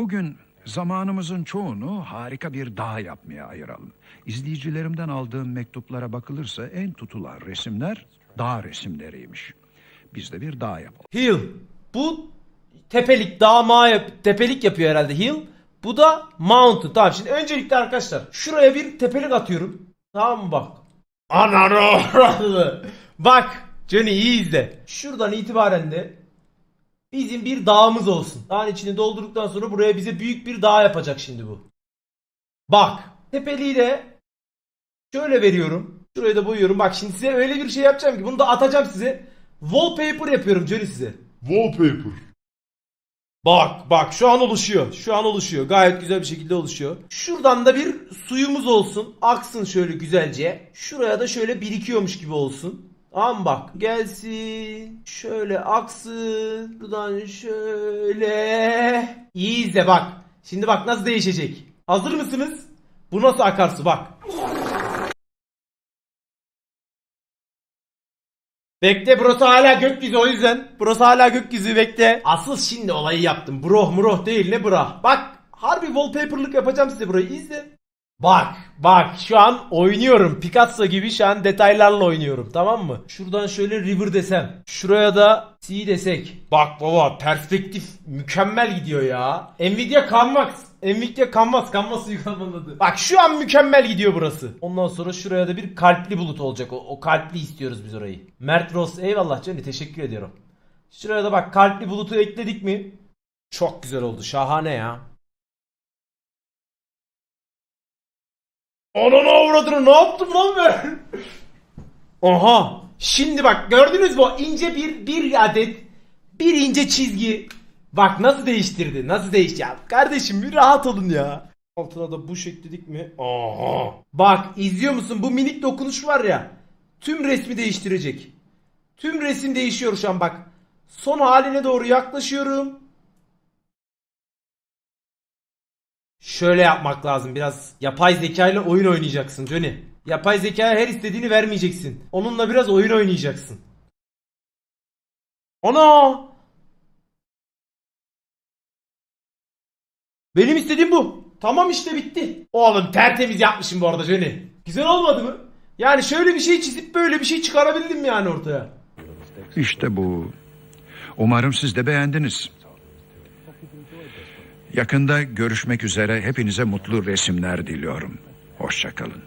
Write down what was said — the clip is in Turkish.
Bugün zamanımızın çoğunu harika bir dağ yapmaya ayıralım. İzleyicilerimden aldığım mektuplara bakılırsa en tutulan resimler dağ resimleriymiş. Biz de bir dağ yapalım. Hill. Bu tepelik dağ mağ yap tepelik yapıyor herhalde Hill. Bu da mountain. Tamam şimdi öncelikle arkadaşlar şuraya bir tepelik atıyorum. Tamam mı bak. Ananı Bak Johnny iyi izle. Şuradan itibaren de bizim bir dağımız olsun. Dağın içini doldurduktan sonra buraya bize büyük bir dağ yapacak şimdi bu. Bak tepeliği de şöyle veriyorum. Şuraya da boyuyorum. Bak şimdi size öyle bir şey yapacağım ki bunu da atacağım size. Wallpaper yapıyorum Johnny size. Wallpaper. Bak bak şu an oluşuyor. Şu an oluşuyor. Gayet güzel bir şekilde oluşuyor. Şuradan da bir suyumuz olsun. Aksın şöyle güzelce. Şuraya da şöyle birikiyormuş gibi olsun. Tamam bak. Gelsin. Şöyle aksın. Buradan şöyle. İyi izle bak. Şimdi bak nasıl değişecek. Hazır mısınız? Bu nasıl akarsu bak. Bekle burası hala gökyüzü o yüzden. Burası hala gökyüzü bekle. Asıl şimdi olayı yaptım. Bro muroh değil ne bra. Bak harbi wallpaper'lık yapacağım size burayı izle. Bak bak şu an oynuyorum. Picasso gibi şu an detaylarla oynuyorum tamam mı? Şuradan şöyle river desem. Şuraya da sea desek. Bak baba perspektif mükemmel gidiyor ya. Nvidia Canvas. Nvidia Canvas. Canvas uygulamanın adı. Bak şu an mükemmel gidiyor burası. Ondan sonra şuraya da bir kalpli bulut olacak. O, o kalpli istiyoruz biz orayı. Mert Ross eyvallah canım teşekkür ediyorum. Şuraya da bak kalpli bulutu ekledik mi? Çok güzel oldu. Şahane ya. Ananı avradını ne yaptım lan ben? Aha. Şimdi bak gördünüz mü ince bir bir adet bir ince çizgi. Bak nasıl değiştirdi nasıl değişti. Kardeşim bir rahat olun ya. Altına da bu ekledik mi? Aha. Bak izliyor musun bu minik dokunuş var ya. Tüm resmi değiştirecek. Tüm resim değişiyor şu an bak. Son haline doğru yaklaşıyorum. Şöyle yapmak lazım biraz. Yapay zeka ile oyun oynayacaksın Johnny. Yapay zekaya her istediğini vermeyeceksin. Onunla biraz oyun oynayacaksın. Ana! Benim istediğim bu. Tamam işte bitti. Oğlum tertemiz yapmışım bu arada Johnny. Güzel olmadı mı? Yani şöyle bir şey çizip böyle bir şey çıkarabildim yani ortaya. İşte bu. Umarım siz de beğendiniz. Yakında görüşmek üzere hepinize mutlu resimler diliyorum. Hoşçakalın.